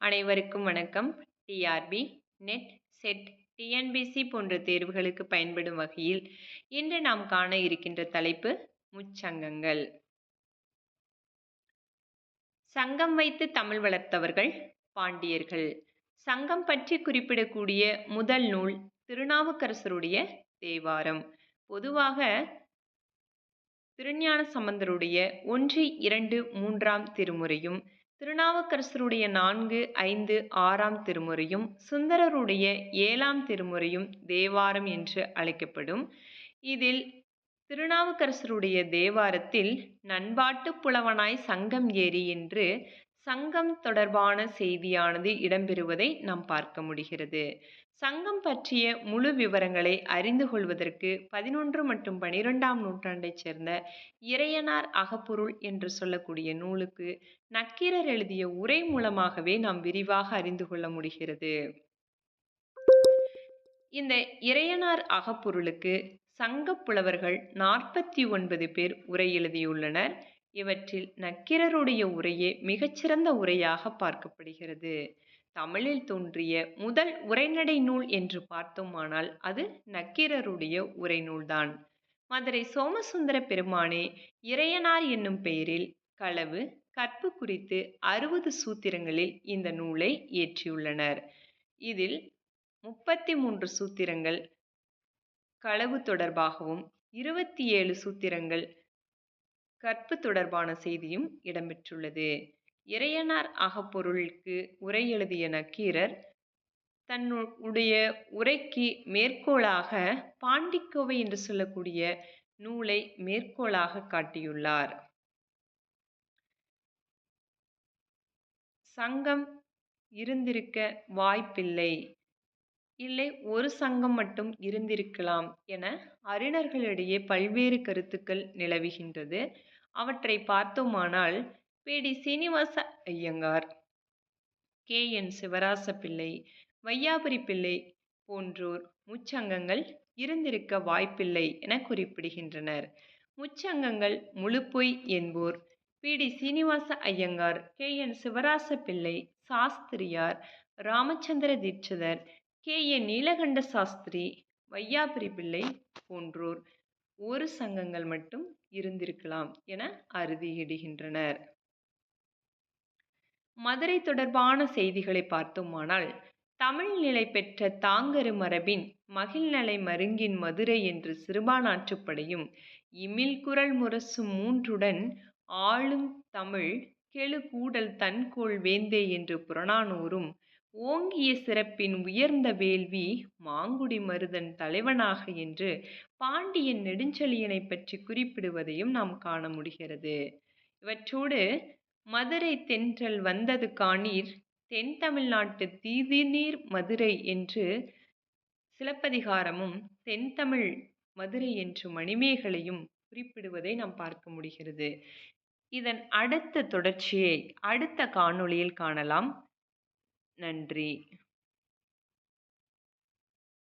அனைவருக்கும் வணக்கம். TRP net set TNPSC போன்ற தேர்வுகளுக்கு பயன்படும் வகையில் இன்று நாம் காண இருக்கின்ற தலைப்பு முச்சங்கங்கள். சங்கம் வைத்து தமிழ் வளர்த்தவர்கள் பாண்டியர்கள். சங்கம் பற்றி குறிப்பிடக்கூடிய முதல் நூல் திருநாவுக்கரசருடைய தேவாரம். பொதுவாக திருஞான சம்பந்தருடைய ஒன்று இரண்டு மூன்றாம் திருமுறையும் திருநாவுக்கரசருடைய நான்கு ஐந்து ஆறாம் திருமுறையும் சுந்தரருடைய ஏழாம் திருமுறையும் தேவாரம் என்று அழைக்கப்படும். இதில் திருநாவுக்கரசருடைய தேவாரத்தில் நண்பாட்டு புலவனாய் சங்கம் ஏறி என்று சங்கம் தொடர்பான செய்தியானது இடம்பெறுவதை நாம் பார்க்க முடிகிறது. சங்கம் பற்றிய முழு விவரங்களை அறிந்து கொள்வதற்கு பதினொன்று மற்றும் பனிரெண்டாம் நூற்றாண்டைச் சேர்ந்த இறையனார் அகப்பொருள் என்று சொல்லக்கூடிய நூலுக்கு நக்கீரர் எழுதிய உரை மூலமாகவே நாம் விரிவாக அறிந்து கொள்ள முடிகிறது. இந்த இறையனார் அகப்பொருளுக்கு சங்கப்புலவர்கள் நாற்பத்தி ஒன்பது பேர் உரை எழுதியுள்ளனர். இவற்றில் நக்கீரருடைய உரையே மிகச்சிறந்த உரையாக பார்க்கப்படுகிறது. தமிழில் தோன்றிய முதல் உரைநடை நூல் என்று பார்த்தோமானால் அது நக்கீரருடைய உரைநூல்தான் மதுரை சோமசுந்தர பெருமானே இறையனார் என்னும் பெயரில் களவு கற்பு குறித்து அறுபது சூத்திரங்களில் இந்த நூலை இயற்றியுள்ளனர். இதில் முப்பத்தி மூன்று சூத்திரங்கள் களவு தொடர்பாகவும் இருபத்தி ஏழு சூத்திரங்கள் கற்பு தொடர்பான செய்தியும் இடம்பெற்றுள்ளது. இறையனார் அகப்பொருளுக்கு உரை எழுதிய நக்கீரர் தன்னுடைய உரைக்கு மேற்கோளாக பாண்டிக்கோவை என்று சொல்லக்கூடிய நூலை மேற்கோளாக காட்டியுள்ளார். சங்கம் இருந்திருக்க வாய்ப்பில்லை. இல்லை ஒரு சங்கம் மட்டும் இருந்திருக்கலாம் என அறிஞர்களிடையே பல்வேறு கருத்துக்கள் நிலவுகின்றது. அவற்றை பார்த்தோமானால் P T Srinivasa Iyengar K. N. Sivaraja Pillai Vaiyapuri Pillai போன்றோர் முச்சங்கங்கள் இருந்திருக்க வாய்ப்பில்லை என குறிப்பிடுகின்றனர். முச்சங்கங்கள் முழு பொய் என்போர் P. T. Srinivasa Iyengar K. N. Sivaraja Pillai Sastriyar Ramachandra Dikshitar K. N Nilakanta Sastri Vaiyapuri Pillai போன்றோர் ஒரு சங்கங்கள் மட்டும் இருந்திருக்கலாம் என அறுதியிடுகின்றனர். மதுரை தொடர்பான செய்திகளை பார்த்தோமானால் தமிழ் நிலை பெற்ற தாங்கரு மரபின் மகிழ்நலை மருங்கின் மதுரை என்று சிறுபானாற்றுப்படையும் இமில் குரல் முரசு மூன்றுடன் ஆளும் தமிழ் கெழு கூடல் தன்கோள் வேந்தே என்று புறநானூரும் ஓங்கிய சிறப்பின் உயர்ந்த வேள்வி மாங்குடி மருதன் தலைவனாக என்று பாண்டியன் நெடுஞ்செழியனை பற்றி குறிப்பிடுவதையும் நாம் காண முடிகிறது. இவற்றோடு மதுரை தென்றல் வந்தது காணீர் தென் தமிழ்நாட்டு தீதிநீர் மதுரை என்று சிலப்பதிகாரமும் தென்தமிழ் மதுரை என்று மணிமேகலையும் குறிப்பிடுவதை நாம் பார்க்க முடிகிறது. இதன் அடுத்த தொடர்ச்சியை அடுத்த காணொளியில் காணலாம். நன்றி